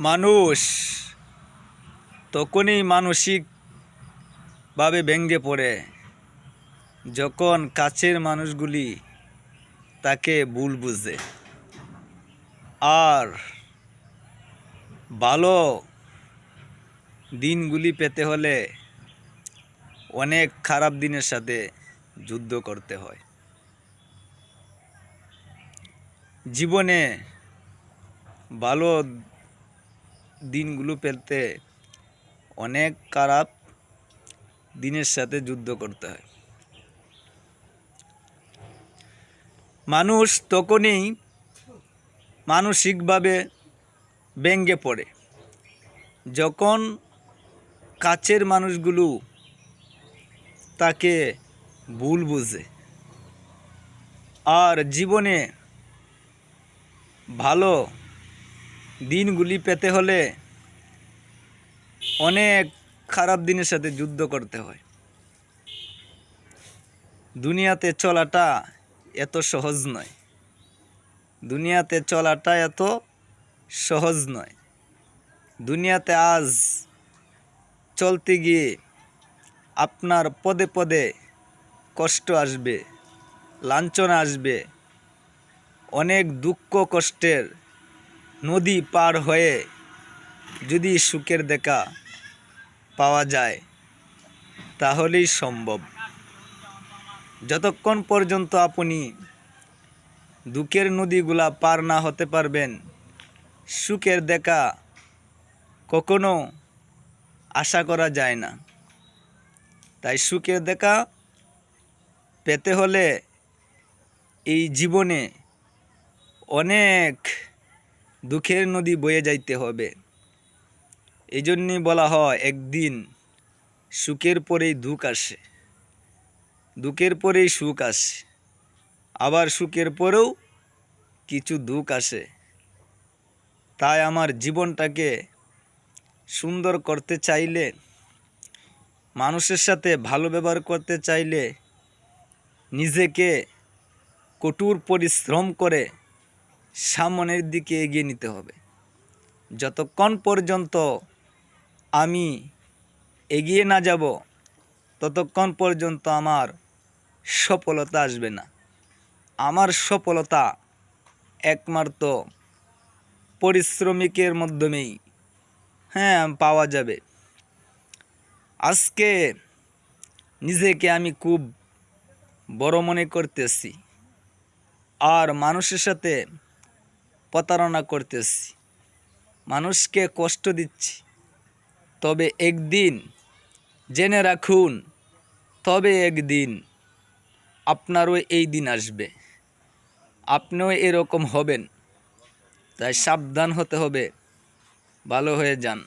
মানুষ, তখনই মানসিকভাবে ভেঙ্গে পড়ে। যখন কাছের মানুষগুলি তাকে ভুল বুঝে। আর ভালো দিনগুলি পেতে হলে অনেক খারাপ দিনের সাথে যুদ্ধ করতে হয়। জীবনে ভালো দিনগুলো পেতে অনেক খারাপ দিনের সাথে যুদ্ধ করতে হয়। মানুষ তখনই মানসিকভাবে ব্যঙ্গে পড়ে। যখন কাছের মানুষগুলো তাকে ভুল বুঝে আর জীবনে ভালো দিনগুলি পেতে হলে অনেক খারাপ দিনের সাথে যুদ্ধ করতে হয়। দুনিয়াতে চলাটা এত সহজ নয়। দুনিয়াতে চলাটা এত সহজ নয়। দুনিয়াতে আজ চলতে গিয়ে আপনার পদে পদে কষ্ট আসবে, লাঞ্ছনা আসবে, অনেক দুঃখ কষ্টের নদী পার হয়ে যদি সুখের দেখা পাওয়া যায়, তাহলেই সম্ভব। যতক্ষণ পর্যন্ত আপনি দুঃখের নদীগুলা পার না হতে পারবেন, সুখের দেখা কখনো আশা করা যায় না। তাই সুখের দেখা পেতে হলে এই জীবনে অনেক দুঃখের নদী বয়ে যাইতে হবে। এই জন্যই বলা হয়, একদিন সুখের পরেই দুঃখ আসে। দুঃখের পরেই সুখ আসে। আবার সুখের পরেও কিছু দুঃখ আসে। তাই আমার জীবনটাকে সুন্দর করতে চাইলে, মানুষের সাথে ভালো ব্যবহার করতে চাইলে, নিজেকে কঠোর পরিশ্রম করে সামনের দিকে এগিয়ে নিতে হবে। যতক্ষণ পর্যন্ত আমি এগিয়ে না যাব, ততক্ষণ পর্যন্ত আমার সফলতা আসবে না। আমার সফলতা একমাত্র পরিশ্রমিকের মাধ্যমেই হ্যাঁ পাওয়া যাবে। আজকে নিজেকে আমি খুব বড় মনে করতেছি। আর মানুষের সাথে প্রতারণা করতেছি। মানুষকে কষ্ট দিচ্ছি। তবে একদিন জেনে রাখুন, তবে একদিন আপনারও এই দিন আসবে। আপনিও এরকম হবেন। তাই সাবধান হতে হবে। ভালো হয়ে যান।